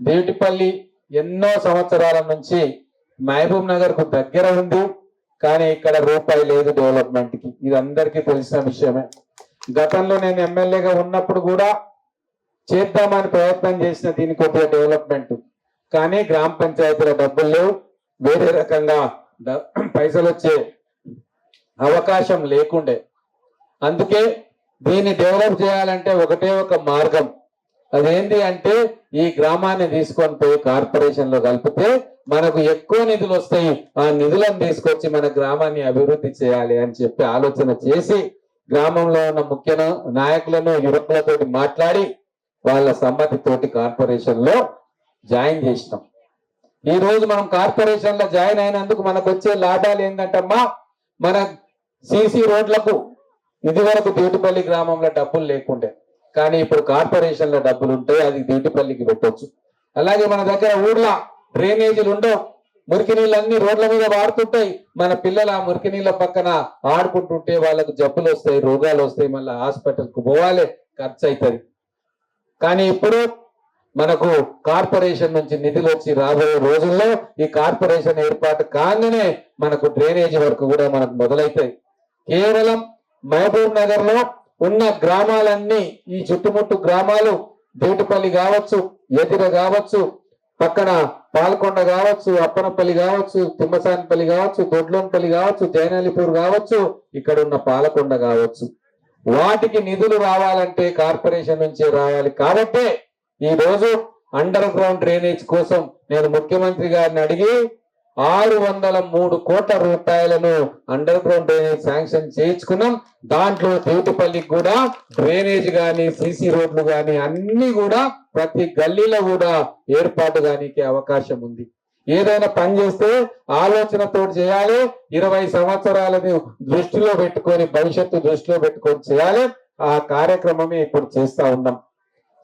దేవిటిపల్లి ఎన్నో సంవత్సరాల నుంచి మహబూబ్ నగర్కు దగ్గర ఉంది. కానీ ఇక్కడ రూపాయి లేదు డెవలప్మెంట్కి. ఇది అందరికీ తెలిసిన విషయమే. గతంలో నేను ఎమ్మెల్యేగా ఉన్నప్పుడు కూడా చేద్దామని ప్రయత్నం చేసిన దీని కొద్దిగా డెవలప్మెంట్ కానీ గ్రామ పంచాయతీల డబ్బులు లేవు. వేరే రకంగా పైసలు వచ్చే అవకాశం లేకుండే. అందుకే దీన్ని డెవలప్ చేయాలంటే ఒకటే ఒక మార్గం. అదేంటి అంటే ఈ గ్రామాన్ని తీసుకొని పోయి కార్పొరేషన్లో కలిపితే మనకు ఎక్కువ నిధులు వస్తాయి. ఆ నిధులను తీసుకొచ్చి మన గ్రామాన్ని అభివృద్ధి చేయాలి అని చెప్పి ఆలోచన చేసి గ్రామంలో ఉన్న ముఖ్య నాయకులను యువకులతో మాట్లాడి వాళ్ళ సమ్మతితోటి కార్పొరేషన్లో జాయిన్ చేసినాం. ఈ రోజు మనం కార్పొరేషన్లో జాయిన్ అయినందుకు మనకు వచ్చే లాభాలు ఏంటంటమ్మా? మన సిసి రోడ్లకు ఇది వరకు గ్రామంలో డబ్బులు లేకుండే. కానీ ఇప్పుడు కార్పొరేషన్లో డబ్బులు ఉంటాయి అది దేటిపల్లికి పెట్టొచ్చు. అలాగే మన దగ్గర ఊర్ల డ్రైనేజీలు ఉండవు. మురికి నీళ్ళు అన్ని రోడ్ల మీద వాడుతుంటాయి. మన పిల్లలు ఆ మురికి నీళ్ళ పక్కన ఆడుకుంటుంటే వాళ్ళకు జబ్బులు వస్తాయి రోగాలు వస్తాయి మళ్ళీ హాస్పిటల్కు పోవాలి ఖర్చు అవుతుంది కానీ ఇప్పుడు మనకు కార్పొరేషన్ నుంచి నిధులు వచ్చి రాబోయే రోజుల్లో ఈ కార్పొరేషన్ ఏర్పాటు కాగానే మనకు డ్రైనేజీ వరకు కూడా మనకు మొదలైతాయి. కేవలం మహబూబ్ నగర్లో ఉన్న గ్రామాలన్నీ ఈ చుట్టుముట్టు గ్రామాలు దేటిపల్లి కావచ్చు ఎదిర కావచ్చు పక్కన పాల్కొండ కావచ్చు అప్పనపల్లి కావచ్చు తిమ్మసానిపల్లి కావచ్చు దొడ్లోన్పల్లి కావచ్చు జైనలిపూర్ కావచ్చు ఇక్కడ ఉన్న పాలకొండ కావచ్చు. వాటికి నిధులు రావాలంటే కార్పొరేషన్ నుంచే రావాలి. కాబట్టే ఈ రోజు అండర్ గ్రౌండ్ డ్రైనేజ్ కోసం నేను ముఖ్యమంత్రి గారిని అడిగి ఆరు వందల మూడు కోట్ల రూపాయలను అండర్ గ్రౌండ్ డ్రైనేజ్ శాంక్షన్ చేయించుకున్నాం. దాంట్లో తోటిపల్లికి కూడా డ్రైనేజ్ కానీ సీసీ రోడ్లు కానీ అన్ని కూడా ప్రతి గల్లీలో కూడా ఏర్పాటు దానికి అవకాశం ఉంది. ఏదైనా పని చేస్తే ఆలోచనతో చేయాలి. ఇరవై సంవత్సరాలని దృష్టిలో పెట్టుకొని భవిష్యత్తు దృష్టిలో పెట్టుకొని చేయాలి. ఆ కార్యక్రమమే ఇప్పుడు చేస్తా ఉన్నాం.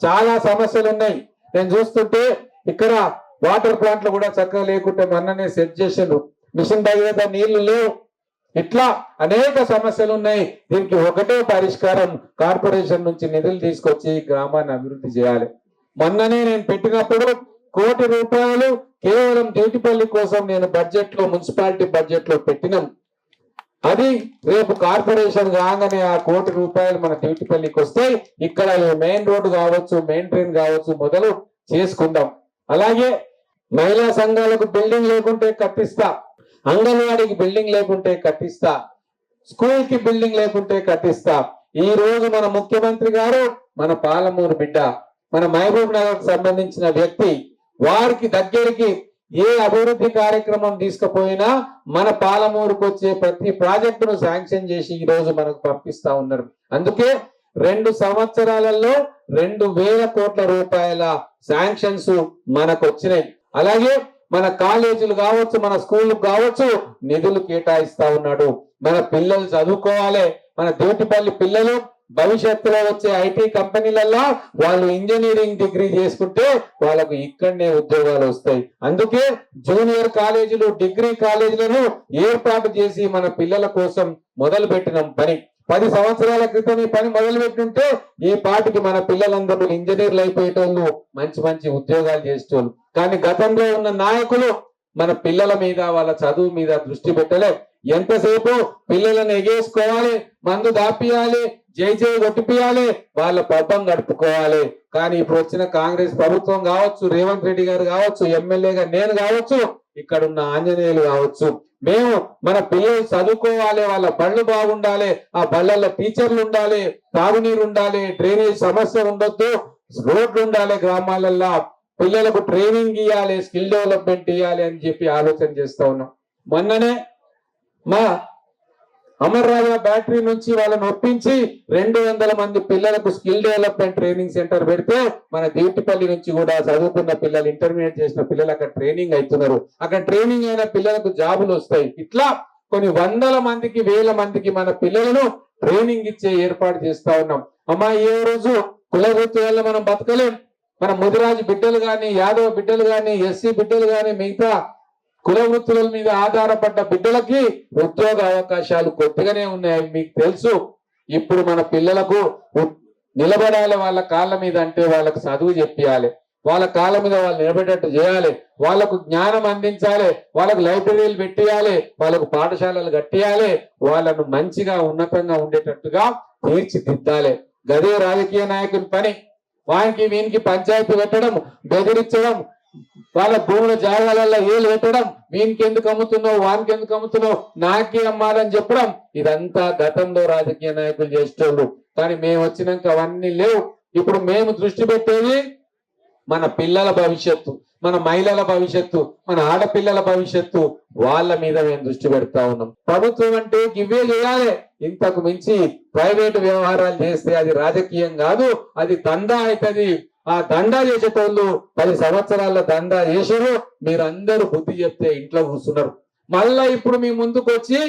చాలా సమస్యలు ఉన్నాయి నేను చూస్తుంటే ఇక్కడ వాటర్ ప్లాంట్లు కూడా చక్కగా లేకుంటే మొన్ననే సెట్ చేసిండ్రు. మిషన్ భగీరథ నీళ్ళు లేవు. ఇట్లా అనేక సమస్యలు ఉన్నాయి. దీనికి ఒకటే పరిష్కారం కార్పొరేషన్ నుంచి నిధులు తీసుకొచ్చి ఈ గ్రామాన్ని అభివృద్ధి చేయాలి. మొన్ననే నేను పెట్టినప్పుడు కోటి రూపాయలు కేవలం డ్యూటిపల్లి కోసం నేను బడ్జెట్లో మున్సిపాలిటీ బడ్జెట్లో పెట్టినాం. అది రేపు కార్పొరేషన్ కాగానే ఆ కోటి రూపాయలు మన డ్యూటిపల్లికి వస్తాయి ఇక్కడ మెయిన్ రోడ్డు కావచ్చు మెయిన్ ట్రైన్ కావచ్చు మొదలు చేసుకుందాం. అలాగే మహిళా సంఘాలకు బిల్డింగ్ లేకుంటే కట్టిస్తా. అంగన్వాడీకి బిల్డింగ్ లేకుంటే కట్టిస్తా. స్కూల్కి బిల్డింగ్ లేకుంటే కట్టిస్తా. ఈ రోజు మన ముఖ్యమంత్రి గారు మన పాలమూరు బిడ్డ మన మహబూబ్ నగర్ సంబంధించిన వ్యక్తి వారికి దగ్గరికి ఏ అభివృద్ధి కార్యక్రమం తీసుకుపోయినా మన పాలమూరుకు వచ్చే ప్రతి ప్రాజెక్టును శాంక్షన్ చేసి ఈ రోజు మనకు పంపిస్తా ఉన్నారు. అందుకే రెండు సంవత్సరాలలో రెండు వేల కోట్ల రూపాయల శాంక్షన్స్ మనకు వచ్చినాయి. అలాగే మన కాలేజీలు కావచ్చు మన స్కూళ్ళు కావచ్చు నిధులు కేటాయిస్తా ఉన్నాడు. మన పిల్లలు చదువుకోవాలి. మన దేటిపల్లి పిల్లలు భవిష్యత్తులో వచ్చే ఐటీ కంపెనీలలో వాళ్ళు ఇంజనీరింగ్ డిగ్రీ చేసుకుంటే వాళ్ళకు ఇక్కడనే ఉద్యోగాలు వస్తాయి. అందుకే జూనియర్ కాలేజీలు డిగ్రీ కాలేజీలను ఏర్పాటు చేసి మన పిల్లల కోసం మొదలు పెట్టిన పని. పది సంవత్సరాల క్రితం ఈ పని మొదలు పెట్టుంటే ఈ పాటికి మన పిల్లలందరూ ఇంజనీర్లు అయిపోయేటోళ్ళు మంచి మంచి ఉద్యోగాలు చేసేటోళ్ళు. కానీ గతంలో ఉన్న నాయకులు మన పిల్లల మీద వాళ్ళ చదువు మీద దృష్టి పెట్టలే. ఎంతసేపు పిల్లలను ఎగేసుకోవాలి మందు దాపియాలి జై జై కొట్టిపియాలి వాళ్ళ పబ్బం గడుపుకోవాలి. కానీ ఇప్పుడు వచ్చిన కాంగ్రెస్ ప్రభుత్వం కావచ్చు రేవంత్ రెడ్డి గారు కావచ్చు ఎమ్మెల్యేగా నేను కావచ్చు ఇక్కడ ఉన్న ఆంజనేయులు కావచ్చు. మేము మన పిల్లలు చదువుకోవాలి వాళ్ళ బళ్ళు బాగుండాలి ఆ బళ్ళల్లో టీచర్లు ఉండాలి తాగునీరు ఉండాలి డ్రైనేజ్ సమస్య ఉండొద్దు. రోడ్లు ఉండాలి గ్రామాలల్లో. పిల్లలకు ట్రైనింగ్ ఇవ్వాలి స్కిల్ డెవలప్మెంట్ ఇవ్వాలి అని చెప్పి ఆలోచన చేస్తా ఉన్నాం. మొన్ననే మా అమర్ రాజా బ్యాటరీ నుంచి వాళ్ళని ఒప్పించి రెండు వందల మంది పిల్లలకు స్కిల్ డెవలప్మెంట్ ట్రైనింగ్ సెంటర్ పెడితే మన దేటిపల్లి నుంచి కూడా చదువుకున్న పిల్లలు ఇంటర్మీడియట్ చేసిన పిల్లలు అక్కడ ట్రైనింగ్ అవుతున్నారు. అక్కడ ట్రైనింగ్ అయిన పిల్లలకు జాబులు వస్తాయి. ఇట్లా కొన్ని వందల మందికి వేల మందికి మన పిల్లలను ట్రైనింగ్ ఇచ్చే ఏర్పాటు చేస్తా ఉన్నాం. అమ్మా ఏ రోజు కుల వల్ల మనం బతకలేం? మన ముదిరాజు బిడ్డలు కానీ యాదవ బిడ్డలు కానీ ఎస్సీ బిడ్డలు కానీ మిగతా కుల వృత్తుల మీద ఆధారపడ్డ బిడ్డలకి ఉద్యోగ అవకాశాలు కొద్దిగానే ఉన్నాయి మీకు తెలుసు. ఇప్పుడు మన పిల్లలకు నిలబడాలి వాళ్ళ కాళ్ళ మీద అంటే వాళ్ళకు చదువు చెప్పాలి వాళ్ళ కాళ్ళ మీద వాళ్ళు నిలబడేట్టు చేయాలి. వాళ్ళకు జ్ఞానం అందించాలి. వాళ్ళకు లైబ్రరీలు పెట్టియాలి. వాళ్ళకు పాఠశాలలు కట్టియాలి. వాళ్ళను మంచిగా ఉన్నతంగా ఉండేటట్టుగా తీర్చిదిద్దాలి. గదే రాజకీయ నాయకుని పని. వానికి వీనికి పంచాయతీ పెట్టడం బెదిరించడం వాళ్ళ భూముల జాగాలలో ఏలు పెట్టడం వీనికి ఎందుకు అమ్ముతున్నావు వానికి ఎందుకు అమ్ముతున్నావు నాకే అమ్మాలని చెప్పడం ఇదంతా గతంలో రాజకీయ నాయకులు చేసేటోళ్ళు. కానీ మేము వచ్చినాక అవన్నీ లేవు. ఇప్పుడు మేము దృష్టి పెట్టేది మన పిల్లల భవిష్యత్తు మన మహిళల భవిష్యత్తు మన ఆడపిల్లల భవిష్యత్తు. వాళ్ళ మీద మేము దృష్టి పెడతా ఉన్నాం. ప్రభుత్వం అంటే ఇవే చేయాలి. ఇంతకు మించి ప్రైవేట్ వ్యవహారాలు చేస్తే అది రాజకీయం కాదు అది దందా అవుతుంది. ఆ దండ చేసేటోళ్ళు పది సంవత్సరాల దండ చేసారు మీరందరూ బుద్ధి చెప్తే ఇంట్లో కూర్చున్నారు. మళ్ళా ఇప్పుడు మీ ముందుకు వచ్చి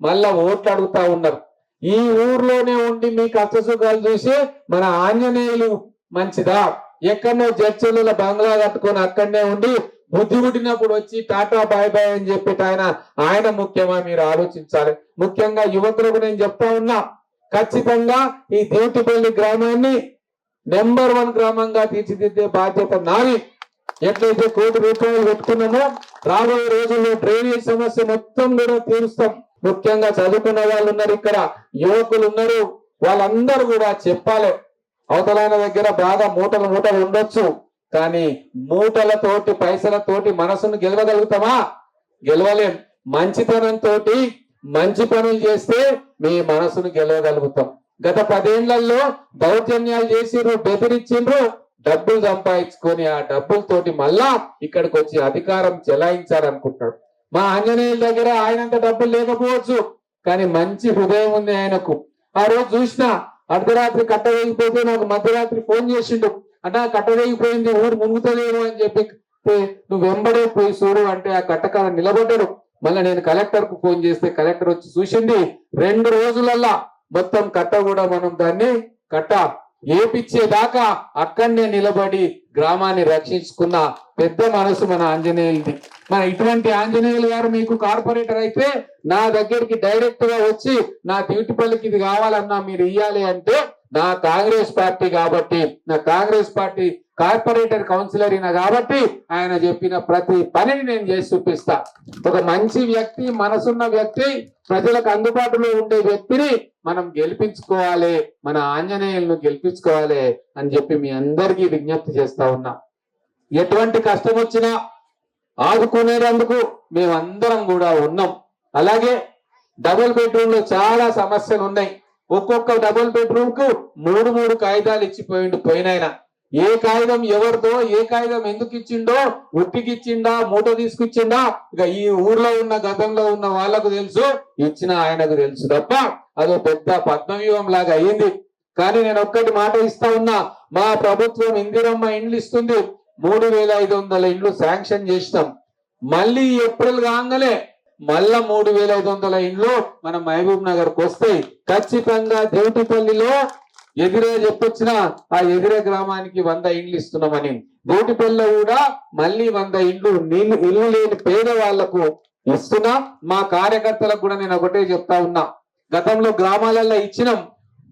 మళ్ళా ఓట్లు అడుగుతా ఉన్నారు. ఈ ఊర్లోనే ఉండి మీ కష్టసుఖాలు చూసి మన ఆంజనేయులు మంచిదా? ఎక్కడో జడ్చర్ల బంగ్లా కట్టుకొని అక్కడనే ఉండి బుద్ధి పుట్టినప్పుడు వచ్చి టాటా బాయ్ బాయ్ అని చెప్పి ఆయన ఆయన ముఖ్యమా మీరు ఆలోచించాలి. ముఖ్యంగా యువకులకు నేను చెప్తా ఉన్నా ఖచ్చితంగా ఈ దేవటిపల్లి గ్రామాన్ని నెంబర్ వన్ గ్రామంగా తీర్చిదిద్దే బాధ్యత నాది. ఎట్లయితే కోటి రూపాయలు పెట్టుకున్నామో రాబోయే రోజుల్లో డ్రైనేజ్ సమస్య మొత్తం కూడా తీరుస్తాం. ముఖ్యంగా చదువుకున్న వాళ్ళు ఉన్నారు ఇక్కడ యువకులు ఉన్నారు. వాళ్ళందరూ కూడా చెప్పాలి. అవతలైన దగ్గర బాగా మూటలు మూటలు ఉండొచ్చు. కానీ మూటలతోటి పైసలతోటి మనసును గెలవగలుగుతామా? గెలవలేం. మంచితనంతో మంచి పనులు చేస్తే మీ మనసును గెలవగలుగుతాం. గత పదేళ్ళలో దౌర్జన్యాలు చేసిర్రు బెదిరించిండ్రు డబ్బులు సంపాదించుకొని ఆ డబ్బులతోటి మళ్ళా ఇక్కడికి వచ్చి అధికారం చెలాయించాలనుకుంటున్నాడు. మా ఆంజనేయుల దగ్గర ఆయనంత డబ్బులు లేకపోవచ్చు కానీ మంచి హృదయం ఉంది ఆయనకు. ఆ రోజు చూసిన అర్ధరాత్రి కట్టవేగిపోతే నాకు మధ్యరాత్రి ఫోన్ చేసిండు. అన్నా కట్ట వేగిపోయింది ఊరు మునుగుతలేము అని చెప్పి నువ్వు వెంబడే పోయి చూడు అంటే ఆ కట్ట నిలబడ్డాడు. మళ్ళీ నేను కలెక్టర్కు ఫోన్ చేస్తే కలెక్టర్ వచ్చి చూసింది రెండు రోజులల్లా మొత్తం కట్ట కూడా మనం దాన్ని కట్ట ఏపిచ్చేదాకా అక్కడనే నిలబడి గ్రామాన్ని రక్షించుకున్న పెద్ద మనసు మన ఆంజనేయులది. మన ఇటువంటి ఆంజనేయులు గారు మీకు కార్పొరేటర్ అయితే నా దగ్గరికి డైరెక్ట్గా వచ్చి నా డ్యూటీపల్లికి ఇది కావాలన్నా మీరు ఇయ్యాలి అంటే నా కాంగ్రెస్ పార్టీ కాబట్టి నా కాంగ్రెస్ పార్టీ కార్పొరేటర్ కౌన్సిలర్ అయినా కాబట్టి ఆయన చెప్పిన ప్రతి పనిని నేను చేసి చూపిస్తా. ఒక మంచి వ్యక్తి మనసున్న వ్యక్తి ప్రజలకు అందుబాటులో ఉండే వ్యక్తిని మనం గెలిపించుకోవాలి మన ఆంజనేయులను గెలిపించుకోవాలి అని చెప్పి మీ అందరికీ విజ్ఞప్తి చేస్తా ఉన్నా. ఎటువంటి కష్టం వచ్చినా ఆదుకునేటందుకు మేమందరం కూడా ఉన్నాం. అలాగే డబుల్ బెడ్రూమ్లో చాలా సమస్యలు ఉన్నాయి. ఒక్కొక్క డబుల్ బెడ్రూమ్కు మూడు మూడు కాగితాలు ఇచ్చిపోయిండు పోయినాయన. ఏ కాగితం ఎవరిదో ఏ కాగితం ఎందుకు ఇచ్చిండో ఉట్టికిచ్చిండా మూట తీసుకొచ్చిండా ఇక ఈ ఊర్లో ఉన్న గతంలో ఉన్న వాళ్ళకు తెలుసు ఇచ్చిన ఆయనకు తెలుసు తప్ప అదో పెద్ద పద్మవ్యూహం లాగా అయ్యింది కానీ నేను ఒక్కటి మాట ఇస్తా ఉన్నా మా ప్రభుత్వం ఇందిరమ్మ ఇండ్లు ఇస్తుంది. మూడు వేల ఐదు వందల ఇండ్లు శాంక్షన్ చేసినాం. మళ్ళీ ఏప్రిల్ కాగానే మళ్ళా మూడు వేల ఐదు వందల ఇండ్లు మన మహబూబ్ నగర్కు వస్తాయి. ఖచ్చితంగా దేవుటిపల్లిలో ఎదిరే చెప్పొచ్చిన ఆ ఎదిరే గ్రామానికి వంద ఇండ్లు ఇస్తున్నామని. దేవటిపల్లిలో కూడా మళ్ళీ వంద ఇండ్లు నీళ్ళు ఇల్లు లేని పేద వాళ్ళకు ఇస్తున్నా. మా కార్యకర్తలకు కూడా నేను ఒకటే చెప్తా ఉన్నా. గతంలో గ్రామాలలో ఇచ్చినాం.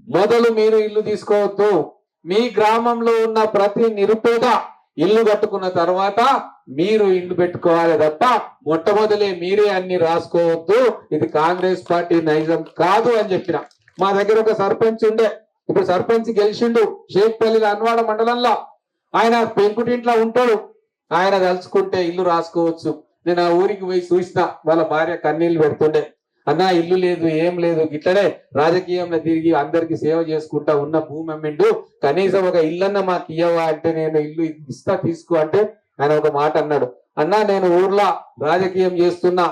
మొదలు మీరు ఇల్లు తీసుకోవద్దు. మీ గ్రామంలో ఉన్న ప్రతి నిరుపేద ఇల్లు కట్టుకున్న తర్వాత మీరు ఇల్లు పెట్టుకోవాలి తప్ప మొట్టమొదలే మీరే అన్ని రాసుకోవద్దు. ఇది కాంగ్రెస్ పార్టీ నైజం కాదు అని చెప్పిన. మా దగ్గర ఒక సర్పంచ్ ఉండే. ఇప్పుడు సర్పంచ్ గెలిచిండు షేక్పల్లి అన్వాడ మండలంలో. ఆయన పెంకుటింట్లో ఉంటాడు. ఆయన తలుచుకుంటే ఇల్లు రాసుకోవచ్చు. నేను ఆ ఊరికి పోయి చూసిన వాళ్ళ భార్య కన్నీళ్ళు పెడుతుండే. అన్నా ఇల్లు లేదు ఏం లేదు. ఇట్లనే రాజకీయంలో తిరిగి అందరికి సేవ చేసుకుంటా ఉన్న భూమి అమ్మిండు. కనీసం ఒక ఇల్లన్న మాకు ఇయ్యవా అంటే నేను ఇల్లు ఇస్తా తీసుకో అంటే ఆయన ఒక మాట అన్నాడు. అన్నా నేను ఊర్లో రాజకీయం చేస్తున్నా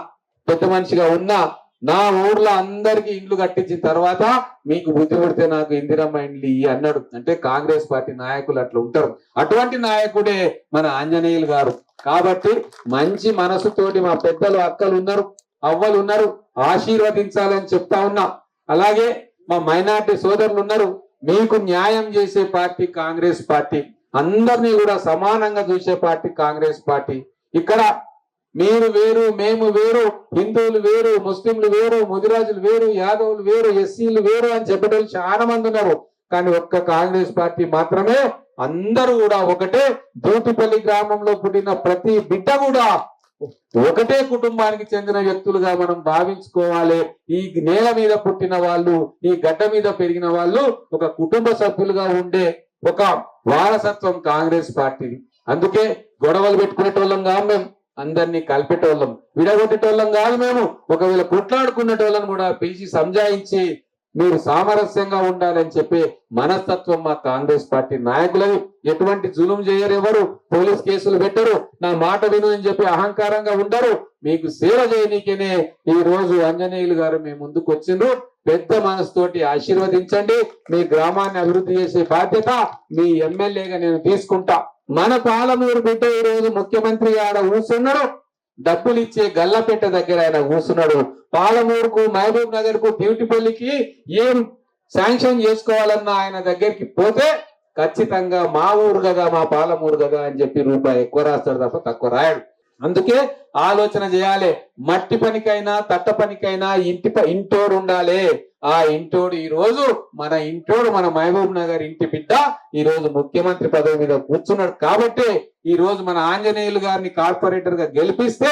పెద్ద మనిషిగా ఉన్నా నా ఊర్లో అందరికి ఇండ్లు కట్టించిన తర్వాత మీకు బుద్ధి పుడితే నాకు ఇందిరమ్మ ఇండ్లు అన్నాడు. అంటే కాంగ్రెస్ పార్టీ నాయకులు అట్లా ఉంటారు. అటువంటి నాయకుడే మన ఆంజనేయులు గారు. కాబట్టి మంచి మనసుతోటి మా పెద్దలు అక్కలు ఉన్నారు అవ్వలు ఉన్నారు. ఆశీర్వదించాలని చెప్తా ఉన్నా. అలాగే మా మైనార్టీ సోదరులు ఉన్నారు. మీకు న్యాయం చేసే పార్టీ కాంగ్రెస్ పార్టీ. అందరినీ కూడా సమానంగా చూసే పార్టీ కాంగ్రెస్ పార్టీ. ఇక్కడ మీరు వేరు మేము వేరు హిందువులు వేరు ముస్లింలు వేరు ముదిరాజులు వేరు యాదవులు వేరు ఎస్సీలు వేరు అని చెప్పేటోళ్ళు చాలా మంది ఉన్నారు. కానీ ఒక్క కాంగ్రెస్ పార్టీ మాత్రమే అందరూ కూడా ఒకటే. దూటిపల్లి గ్రామంలో పుట్టిన ప్రతి బిడ్డ కూడా ఒకటే కుటుంబానికి చెందిన వ్యక్తులుగా మనం భావించుకోవాలి. ఈ నేల మీద పుట్టిన వాళ్ళు ఈ గడ్డ మీద పెరిగిన వాళ్ళు ఒక కుటుంబ సభ్యులుగా ఉండే ఒక వారసత్వం కాంగ్రెస్ పార్టీ అందుకే గొడవలు పెట్టుకునేటోళ్ళం కాదు మేము అందరినీ కలిపేటోళ్ళం. విడగొట్టేటోళ్ళం కాదు మేము. ఒకవేళ కొట్లాడుకునేటోళ్ళని కూడా పిలిచి సంజాయించి మీరు సామరస్యంగా ఉండాలని చెప్పి మనస్తత్వం మా కాంగ్రెస్ పార్టీ నాయకులని ఎటువంటి జులుం చేయరు ఎవరు? పోలీస్ కేసులు పెట్టరు. నా మాట విను అని చెప్పి అహంకారంగా ఉండరు. మీకు సేవ చేయనీకనే ఈ రోజు అంజనేయులు గారు మీ ముందుకు వచ్చిండ్రు. పెద్ద మనసుతోటి ఆశీర్వదించండి. మీ గ్రామాన్ని అభివృద్ధి చేసే బాధ్యత మీ ఎమ్మెల్యేగా నేను తీసుకుంటా. మన పాలమూరు బిడ్డ ఈ రోజు ముఖ్యమంత్రి ఆడ కూర్చున్నాడు డబ్బులు ఇచ్చే గల్లపేట దగ్గర ఆయన కూర్చున్నాడు. పాలమూరుకు మహబూబ్ నగర్కు బ్యూటిపల్లికి ఏం శాంక్షన్ చేసుకోవాలన్నా ఆయన దగ్గరికి పోతే ఖచ్చితంగా మా ఊరు కదా మా పాలమూరు కదా అని చెప్పి రూపాయి ఎక్కువ రాస్తాడు తప్ప తక్కువ రాయడు. అందుకే ఆలోచన చేయాలి. మట్టి పనికైనా తట్ట పనికైనా ఇంటి ప- ఉండాలి. ఆ ఇంటోడు ఈ రోజు మన ఇంటోడు మన మహబూబ్ నగర్ ఇంటి బిడ్డ ఈ రోజు ముఖ్యమంత్రి పదవి మీద కూర్చున్నాడు. కాబట్టి ఈ రోజు మన ఆంజనేయులు గారిని కార్పొరేటర్గా గెలిపిస్తే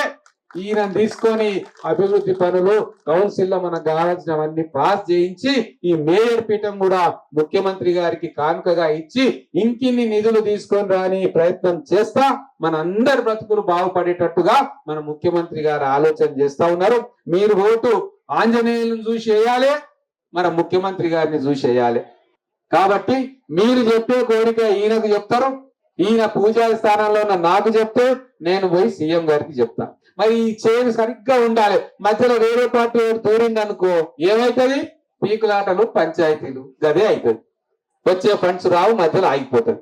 ఈయన తీసుకొని అభివృద్ధి పనులు కౌన్సిల్లో మనకు కావాల్సినవన్నీ పాస్ చేయించి ఈ మేయర్ పీఠం కూడా ముఖ్యమంత్రి గారికి కానుకగా ఇచ్చి ఇంకిన్ని నిధులు తీసుకొని రాని ప్రయత్నం చేస్తా మన అందరి బ్రతుకులు బాగుపడేటట్టుగా మన ముఖ్యమంత్రి గారు ఆలోచన చేస్తా ఉన్నారు. మీరు ఓటు ఆంజనేయులను చూసి వేయాలి మన ముఖ్యమంత్రి గారిని చూసి వేయాలి కాబట్టి మీరు చెప్పే కోరిక ఈయనకు చెప్తారు. ఈయన పూజారి స్థానంలో ఉన్న నాకు చెప్తే నేను పోయి సీఎం గారికి చెప్తా. మరి ఈ చైన్ సరిగ్గా ఉండాలి. మధ్యలో వేరే పార్టీ వాడు దూరింది అనుకో ఏమవుతుంది పీకులాటలు పంచాయతీలు గదే అవుతుంది వచ్చే ఫండ్స్ రావు మధ్యలో ఆగిపోతుంది.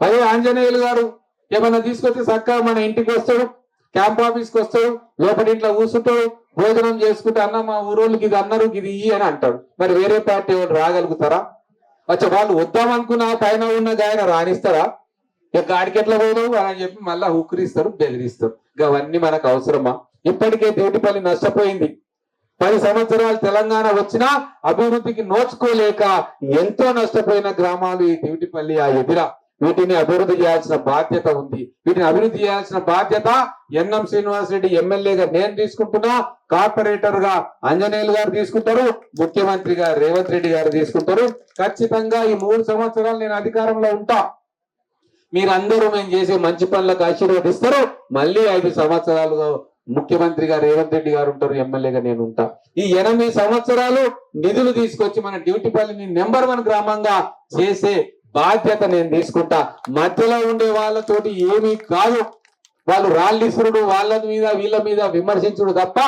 అదే ఆంజనేయులు గారు ఏమన్నా తీసుకొచ్చి చక్కగా మన ఇంటికి వస్తాడు క్యాంప్ ఆఫీస్కి వస్తాడు లోపలింట్లో కూర్చుంటాడు భోజనం చేసుకుంటే అన్న మా ఊరోళ్ళకి ఇది అన్నారు ఇది ఇయ్యి అని అంటాడు. మరి వేరే పార్టీ వాళ్ళు రాగలుగుతారా? వచ్చా వాళ్ళు వద్దామనుకున్న పైన ఉన్న గాయన రాణిస్తారా ఇక గాడికి ఎట్లా పోదావు? అని చెప్పి మళ్ళా హుక్కిరిస్తారు బెదిరిస్తారు ఇక అవన్నీ మనకు అవసరమా? ఇప్పటికే దేటిపల్లి నష్టపోయింది. పది సంవత్సరాలు తెలంగాణ వచ్చినా అభివృద్ధికి నోచుకోలేక ఎంతో నష్టపోయిన గ్రామాలు ఈ దేవిటిపల్లి ఆ ఎదిరా. వీటిని అభివృద్ధి చేయాల్సిన బాధ్యత ఉంది. వీటిని అభివృద్ధి చేయాల్సిన బాధ్యత ఎన్ఎం శ్రీనివాసరెడ్డి ఎమ్మెల్యేగా నేను తీసుకుంటున్నా. కార్పొరేటర్గా అంజనేయులు గారు తీసుకుంటారు. ముఖ్యమంత్రిగా రేవంత్ రెడ్డి గారు తీసుకుంటారు. ఖచ్చితంగా ఈ మూడు సంవత్సరాలు నేను అధికారంలో ఉంటా. మీరందరూ మేము చేసే మంచి పనులకు ఆశీర్వదిస్తారు. మళ్ళీ ఐదు సంవత్సరాలుగా ముఖ్యమంత్రిగా రేవంత్ రెడ్డి గారు ఉంటారు ఎమ్మెల్యేగా నేను ఉంటా. ఈ ఎనిమిది సంవత్సరాలు నిధులు తీసుకొచ్చి మన డ్యూటీపల్లిని నెంబర్ వన్ గ్రామంగా చేసే బాధ్యత నేను తీసుకుంటా. మధ్యలో ఉండే వాళ్ళతోటి ఏమీ కాదు. వాళ్ళు రాళ్ళిసురుడు వాళ్ళ మీద వీళ్ళ మీద విమర్శించుడు తప్ప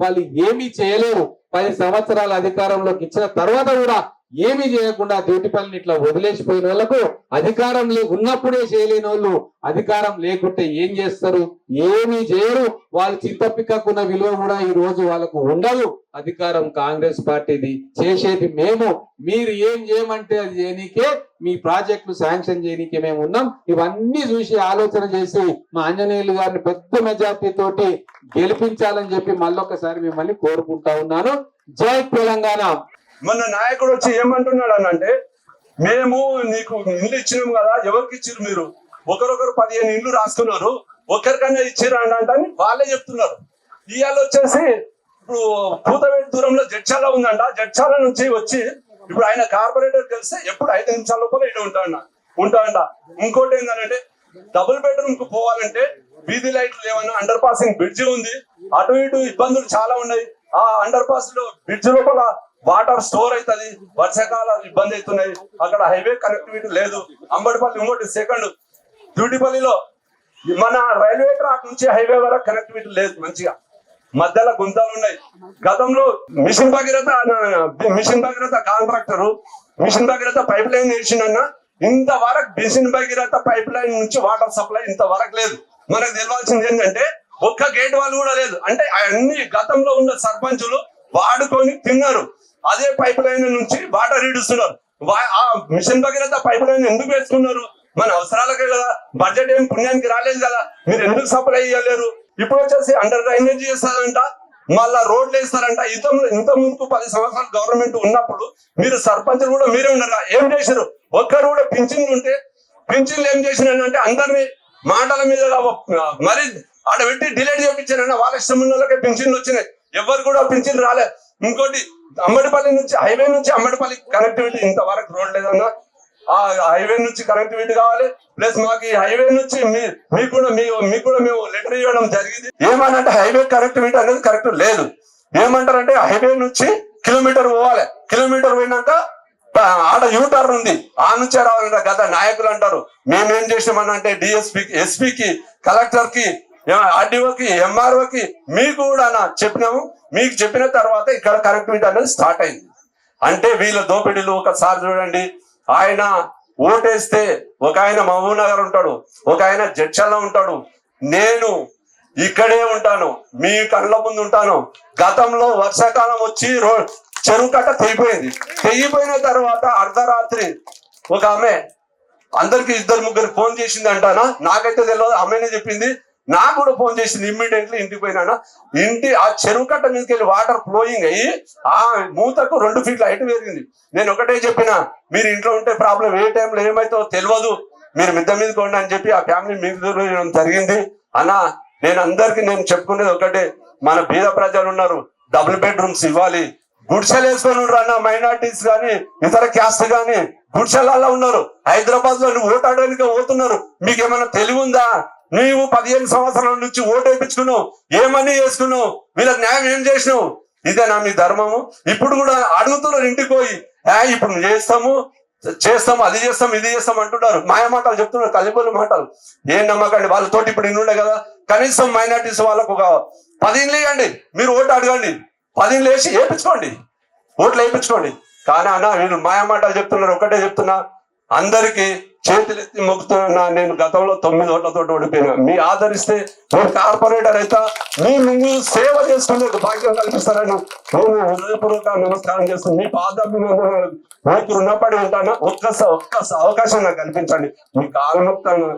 వాళ్ళు ఏమీ చేయలేరు. పది సంవత్సరాల అధికారంలోకి ఇచ్చిన తర్వాత కూడా ఏమీ చేయకుండా డ్యూటీపల్లిని ఇట్లా వదిలేసిపోయిన వాళ్ళకు అధికారం లే ఉన్నప్పుడే చేయలేని వాళ్ళు అధికారం లేకుంటే ఏం చేస్తారు? ఏమీ చేయరు. వాళ్ళు చిత్తపిక్కకున్న విలువ కూడా ఈ రోజు వాళ్ళకు ఉండదు. అధికారం కాంగ్రెస్ పార్టీది. చేసేది మేము. మీరు ఏం చేయమంటే అది చేయనీకే మీ ప్రాజెక్టులు శాంక్షన్ చేయనీకే మేము ఉన్నాం. ఇవన్నీ చూసి ఆలోచన చేసి మా ఆంజనేయులు గారిని పెద్ద మెజార్టీ తోటి గెలిపించాలని చెప్పి మళ్ళొకసారి మిమ్మల్ని కోరుకుంటా ఉన్నాను. జై తెలంగాణ. మొన్న నాయకుడు వచ్చి ఏమంటున్నాడు అని అంటే మేము నీకు ఇల్లు ఇచ్చినాం కదా ఎవరికి ఇచ్చారు మీరు? ఒకరొకరు పదిహేను ఇల్లు రాసుకున్నారు ఒకరికన్నా ఇచ్చారు అని అంటే వాళ్ళే చెప్తున్నారు. ఇవాళ వచ్చేసి ఇప్పుడు పూతవేటి దూరంలో జడ్చాల ఉందంట జడ్చాల నుంచి వచ్చి ఇప్పుడు ఆయన కార్పొరేటర్ కలిస్తే ఎప్పుడు ఐదు నిమిషాల లోపల ఇక్కడ ఉంటాడ ఉంటాడ ఇంకోటి ఏంటంటే డబుల్ బెడ్రూమ్కు పోవాలంటే వీధి లైట్లు లేవన్నా అండర్ పాసింగ్ బ్రిడ్జి ఉంది అటు ఇటు ఇబ్బందులు చాలా ఉన్నాయి. ఆ అండర్ పాస్లో బ్రిడ్జ్ లోపల వాటర్ స్టోర్ అవుతుంది వర్షాకాలం ఇబ్బంది అవుతున్నాయి. అక్కడ హైవే కనెక్టివిటీ లేదు. అంబడిపల్లి ఇంకోటి సెకండ్. డ్యూటిపల్లిలో మన రైల్వే ట్రాక్ నుంచి హైవే వరకు కనెక్టివిటీ లేదు మంచిగా. మధ్యలో గుంతలు ఉన్నాయి. గతంలో mission Bhagiratha mission Bhagiratha contractor mission Bhagiratha pipeline వేసిండన్న ఇంతవరకు మిషన్ భగీరథ పైప్ లైన్ నుంచి వాటర్ సప్లై ఇంతవరకు లేదు. మనకు తెలియాల్సింది ఏంటంటే ఒక్క గేట్ వాళ్ళు కూడా లేదు. అంటే అన్ని గతంలో ఉన్న సర్పంచులు వాడుకొని తిన్నారు. అదే పైప్ లైన్ నుంచి వాటర్ ఈడుస్తున్నారు ఆ మిషన్ భగీరథ పైప్ లైన్ ఎందుకు వేసుకున్నారు? మన అవసరాలకే కదా బడ్జెట్ ఏం పుణ్యానికి రాలేదు కదా? మీరు ఎందుకు సప్లై చేయలేరు ఇప్పుడు వచ్చేసి అండర్ డ్రైనేజ్ చేస్తారంట మళ్ళా రోడ్లు వేస్తారంట. ఇంత ఇంత ముందుకు పది సంవత్సరాలు గవర్నమెంట్ ఉన్నప్పుడు మీరు సర్పంచ్ కూడా మీరే ఉన్నారా ఏం చేశారు? ఒక్కరు కూడా పింఛన్ ఉంటే పింఛన్లు ఏం చేసినానంటే అందరినీ మాటల మీద మరి ఆడ పెట్టి డిలేట్ చేయించానన్న వాళ్ళ ఇష్టం ఉన్న వాళ్ళకే పింఛన్లు వచ్చినాయి. ఎవరు కూడా పింఛన్లు రాలే. ఇంకోటి అమ్మడిపల్లి నుంచి హైవే నుంచి అమ్మడిపల్లి కనెక్టివిటీ ఇంతవరకు రోడ్ లేదన్నా. ఆ హైవే నుంచి కనెక్టివిటీ కావాలి. ప్లస్ మాకు ఈ హైవే నుంచి మీ మీకు కూడా మీ మీకు కూడా మేము లెటర్ ఇవ్వడం జరిగింది. ఏమనంటే హైవే కనెక్టివిటీ అనేది కరెక్ట్ లేదు. ఏమంటారంటే హైవే నుంచి కిలోమీటర్ పోవాలి. కిలోమీటర్ పోయినాక ఆడ యూటర్న్ ఉంది. ఆ నుంచే రావాలంట గత నాయకులు అంటారు. మేమేం చేసామని అంటే డిఎస్పి ఎస్పీకి కలెక్టర్కి ఆర్డీఓకి ఎంఆర్ఓకి మీకు కూడా చెప్పినాము. మీకు చెప్పిన తర్వాత ఇక్కడ కనెక్టివిటీ అనేది స్టార్ట్ అయింది. అంటే వీళ్ళ దోపిడీలు ఒకసారి చూడండి. ఆయన ఓటేస్తే ఒక ఆయన మహబూబ్ నగర్ ఉంటాడు ఒక ఆయన జడ్చల్లో ఉంటాడు. నేను ఇక్కడే ఉంటాను మీ కళ్ళ ముందు ఉంటాను. గతంలో వర్షాకాలం వచ్చి రో చెరువు కట్ట తెగిపోయింది. తెగిపోయిన తర్వాత అర్ధరాత్రి ఒక ఆమె అందరికి ఇద్దరు ముగ్గురు ఫోన్ చేసింది అంటానా? నాకైతే తెలియదు ఆమెనే చెప్పింది. నాకు కూడా ఫోన్ చేసింది ఇమ్మీడియట్లీ ఇంటికి పోయినానా ఇంటి ఆ చెరువు కట్ట మీదకి వెళ్ళి వాటర్ ఫ్లోయింగ్ అయ్యి ఆ మూతకు రెండు ఫీట్ల హైట్ పెరిగింది. నేను ఒకటే చెప్పిన మీరు ఇంట్లో ఉంటే ప్రాబ్లం ఏ టైంలో ఏమైతే తెలియదు. మీరు మిద్ద మీద కొండ అని చెప్పి ఆ ఫ్యామిలీ మీకు జరిగింది. అన్న నేను అందరికి నేను చెప్పుకునేది ఒకటే మన బీద ప్రజలు ఉన్నారు డబుల్ బెడ్రూమ్స్ ఇవ్వాలి. గుడిసెలు వేసుకొని ఉన్నారు అన్న మైనార్టీస్ కానీ ఇతర క్యాస్ట్ కానీ గుడిసెలలో ఉన్నారు. హైదరాబాద్లో నువ్వు ఓటాడడానికి పోతున్నారు. మీకు ఏమైనా తెలివి ఉందా? నీవు పదిహేను సంవత్సరాల నుంచి ఓటు వేయించుకున్నావు ఏమని చేసుకున్నావు వీళ్ళకి న్యాయం ఏం చేసినావు? ఇదేనా మీ ధర్మము. ఇప్పుడు కూడా అడుగుతున్నారు ఇంటికి పోయి ఇప్పుడు చేస్తాము చేస్తాం అది చేస్తాం ఇది చేస్తాం అంటున్నారు మాయ మాటలు చెప్తున్నారు కలిపొలి మాటలు. ఏం నమ్మకండి వాళ్ళతోటి ఇప్పుడు ఇన్నుండే కదా. కనీసం మైనార్టీస్ వాళ్ళకు ఒక పది ఇవ్వండి మీరు ఓటు అడగండి. పది లేచి వేసి వేయించుకోండి. ఓట్లు వేయించుకోండి. కానీ అన్న వీళ్ళు మాయ మాటలు చెప్తున్నారు ఒకటే చెప్తున్నా. అందరికీ చేతులెత్తి మొక్కుతున్నా నేను గతంలో తొమ్మిది ఓట్లతో ఓడిపోయినా. మీ ఆదరిస్తే నేను కార్పొరేటర్ అయితే మీ మీ సేవ చేసుకునేందుకు భాగ్యం కల్పిస్తారని నేను హృదయపూర్వక నమస్కారం చేస్తాను మీ పాదాభిమందనాలు మీకు రుణపడి ఉంటాను. ఒక్కసారి ఒక్కసారి అవకాశం నాకు కల్పించండి. మీ ఆనందంగా